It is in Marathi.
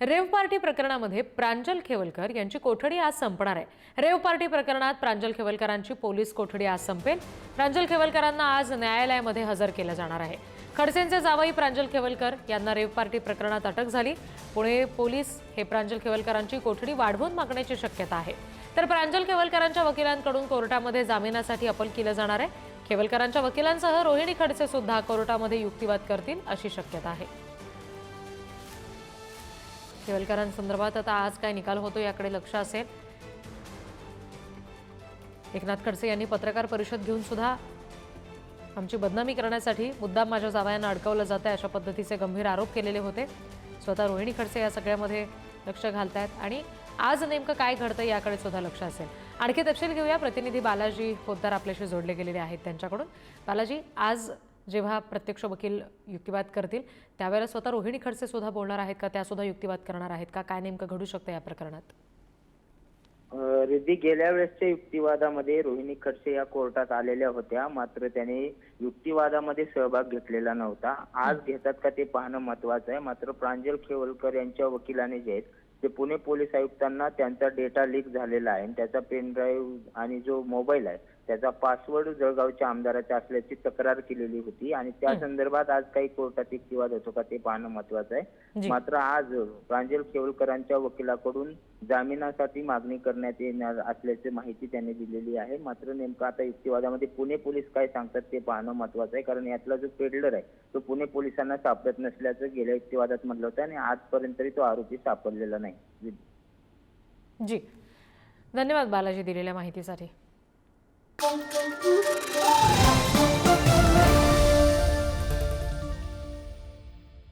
रेव पार्टी प्रकरणामध्ये प्रांजल खेवलकर यांची कोठडी आज संपणार आहे. रेव पार्टी प्रकरणात प्रांजल खेवलकरांची पोलीस कोठडी आज संपेल. प्रांजल खेवलकरांना आज न्यायालयामध्ये हजर केलं जाणार आहे. खडसेंचे जावई प्रांजल खेवलकर यांना रेव पार्टी प्रकरणात अटक झाली. पुणे पोलीस हे प्रांजल खेवलकरांची कोठडी वाढवून मागण्याची शक्यता आहे. तर प्रांजल खेवलकरांच्या वकिलांकडून कोर्टामध्ये जामिनासाठी अपील केलं जाणार आहे. खेवलकरांच्या वकिलांसह रोहिणी खडसे सुद्धा कोर्टामध्ये युक्तिवाद करतील अशी शक्यता आहे. शिवलकरांसंदर्भात आता आज काय निकाल होतो याकडे लक्ष असेल. एकनाथ खडसे यांनी पत्रकार परिषद घेऊन सुद्धा आमची बदनामी करण्यासाठी मुद्दाम माझ्या जावयांना अडकवलं जात आहे अशा पद्धतीचे गंभीर आरोप केलेले होते. स्वतः रोहिणी खडसे या सगळ्यामध्ये लक्ष घालतायत आणि आज नेमकं काय घडतं याकडे सुद्धा लक्ष असेल. आणखी तपशील घेऊया. प्रतिनिधी बालाजी पोद्दार आपल्याशी जोडले गेलेले आहेत त्यांच्याकडून. बालाजी आज जेव्हा प्रत्यक्ष वकील युक्तिवाद करतील त्यावेळेला स्वतः रोहिणी खडसे सुद्धा बोलणार आहेत का? त्या सुद्धा युक्तिवाद करणार आहेत का? काय नेमकं घडू शकतं या प्रकरणात? रिद्धी गेल्या वेळेसच्या युक्तिवादामध्ये रोहिणी खडसे या कोर्टात आलेल्या होत्या. मात्र त्याने युक्तिवादामध्ये सहभाग घेतलेला नव्हता. आज घेतात का ते पाहणं महत्वाचं आहे. मात्र प्रांजल खेवलकर यांच्या वकिलाने जे आहेत ते पुणे पोलीस आयुक्तांना त्यांचा डेटा लीक झालेला आहे आणि त्याचा पेन ड्राईव्ह आणि जो मोबाईल आहे त्याचा पासवर्ड जळगावच्या आमदाराचा असल्याची तक्रार केलेली होती. आणि त्या संदर्भात आज काही कोर्टात युक्तिवाद होतो का ते पाहणं महत्वाचं आहे. मात्र आज प्रांजल खेवलकरांच्या वकिलाकडून जामिनासाठी मागणी करण्यात येणार असल्याची माहिती त्यांनी दिलेली आहे. मात्र नेमकं आता युक्तिवादामध्ये पुणे पोलीस काय सांगतात ते पाहणं महत्वाचं आहे. कारण यातला जो पेडलर आहे तो पुणे पोलिसांना सापडत नसल्याचं गेल्या युक्तिवादात म्हटलं होतं आणि आजपर्यंत तरी तो आरोपी सापडलेला नाही. जी. धन्यवाद बालाजी दिलेल्या माहितीसाठी. Bom, bom, bom, bom.